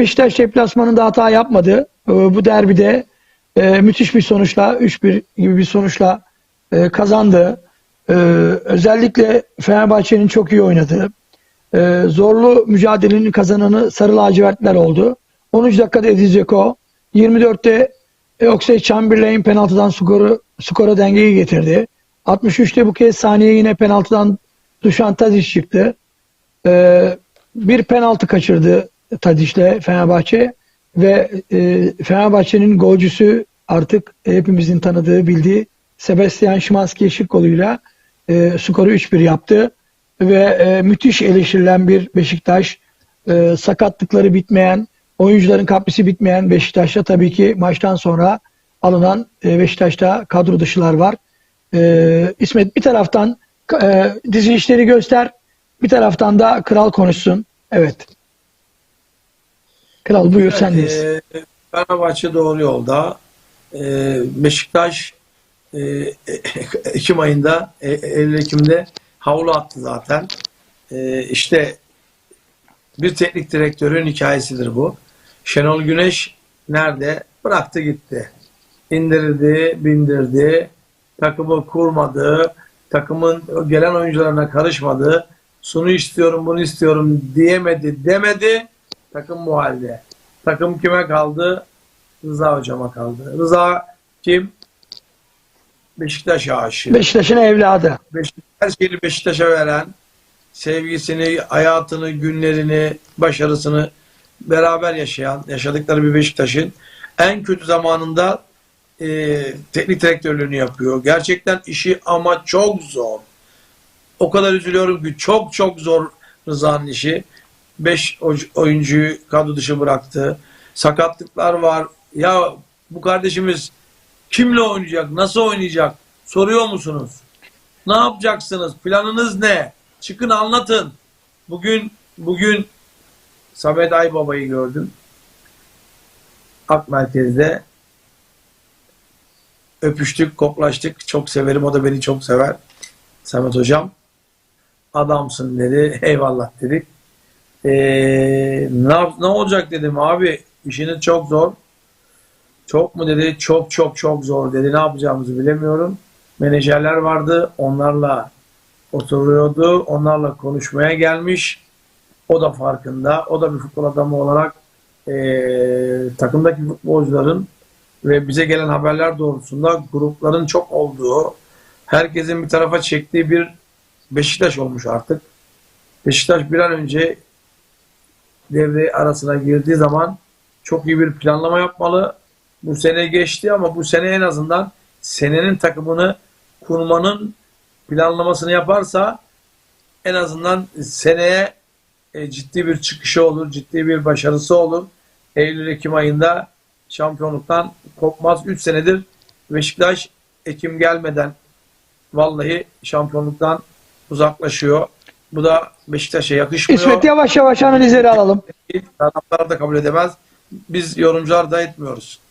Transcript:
Beşiktaş deplasmanında hata yapmadı. Ee, Bu derbide e, müthiş bir sonuçla 3-1 gibi bir sonuçla e, kazandı. Ee, Özellikle Fenerbahçe'nin çok iyi oynadığı, e, zorlu mücadelenin kazananı Sarı Lacivertler oldu. 10. dakikada Edin Dzeko, 24'te Oxlade Chamberlain penaltıdan skoru, skora dengeyi getirdi. 63'te bu kez saniye yine penaltıdan Dušan Tadić çıktı. Ee, bir penaltı kaçırdı Tadić'le Fenerbahçe ve e, Fenerbahçe'nin golcüsü artık hepimizin tanıdığı bildiği Sebastian Szymanski şık golüyle e, skoru 3-1 yaptı ve e, müthiş eleştirilen bir Beşiktaş e, sakatlıkları bitmeyen oyuncuların kaprisi bitmeyen Beşiktaş'ta tabii ki maçtan sonra alınan e, Beşiktaş'ta kadro dışılar var. E, İsmet bir taraftan e, dizilişleri göster bir taraftan da kral konuşsun. Evet. Kral buyur sendeyiz. Ee, Fenerbahçe doğru yolda. Ee, Beşiktaş e, Ekim ayında, e, Eylül Ekim'de havlu attı zaten. Ee, işte bir teknik direktörün hikayesidir bu. Şenol Güneş nerede? Bıraktı gitti. İndirdi, bindirdi. Takımı kurmadı. Takımın gelen oyuncularına karışmadı. Şunu istiyorum, bunu istiyorum diyemedi, demedi. Takım bu halde. Takım kime kaldı? Rıza hocama kaldı. Rıza kim? Beşiktaş aşığı. Beşiktaş'ın evladı. Beşiktaş, her şeyini Beşiktaş'a veren, sevgisini, hayatını, günlerini, başarısını beraber yaşayan, yaşadıkları bir Beşiktaş'ın en kötü zamanında e, teknik direktörlüğünü yapıyor. Gerçekten işi ama çok zor. O kadar üzülüyorum ki çok çok zor Rıza'nın işi. 5 oyuncuyu kadro dışı bıraktı. Sakatlıklar var. Ya bu kardeşimiz kimle oynayacak? Nasıl oynayacak? Soruyor musunuz? Ne yapacaksınız? Planınız ne? Çıkın anlatın. Bugün bugün Samet Aybaba'yı gördüm. Ak Merkez'de öpüştük, koklaştık. Çok severim. O da beni çok sever. Samet Hocam. Adamsın dedi. Eyvallah dedik. Ee, ne, ne olacak dedim abi. İşiniz çok zor. Çok mu dedi? Çok çok çok zor dedi. Ne yapacağımızı bilemiyorum. Menajerler vardı. Onlarla oturuyordu. Onlarla konuşmaya gelmiş. O da farkında. O da bir futbol adamı olarak eee, takımdaki futbolcuların ve bize gelen haberler doğrultusunda grupların çok olduğu, herkesin bir tarafa çektiği bir Beşiktaş olmuş artık. Beşiktaş bir an önce devre arasına girdiği zaman çok iyi bir planlama yapmalı. Bu sene geçti ama bu sene en azından senenin takımını kurmanın planlamasını yaparsa en azından seneye e, ciddi bir çıkışı olur, ciddi bir başarısı olur. Eylül-Ekim ayında şampiyonluktan kopmaz. 3 senedir Beşiktaş Ekim gelmeden vallahi şampiyonluktan uzaklaşıyor. Bu da Beşiktaş'a yakışmıyor. İsmet yavaş yavaş analizleri alalım. Taraftar da kabul edemez. Biz yorumcular da etmiyoruz.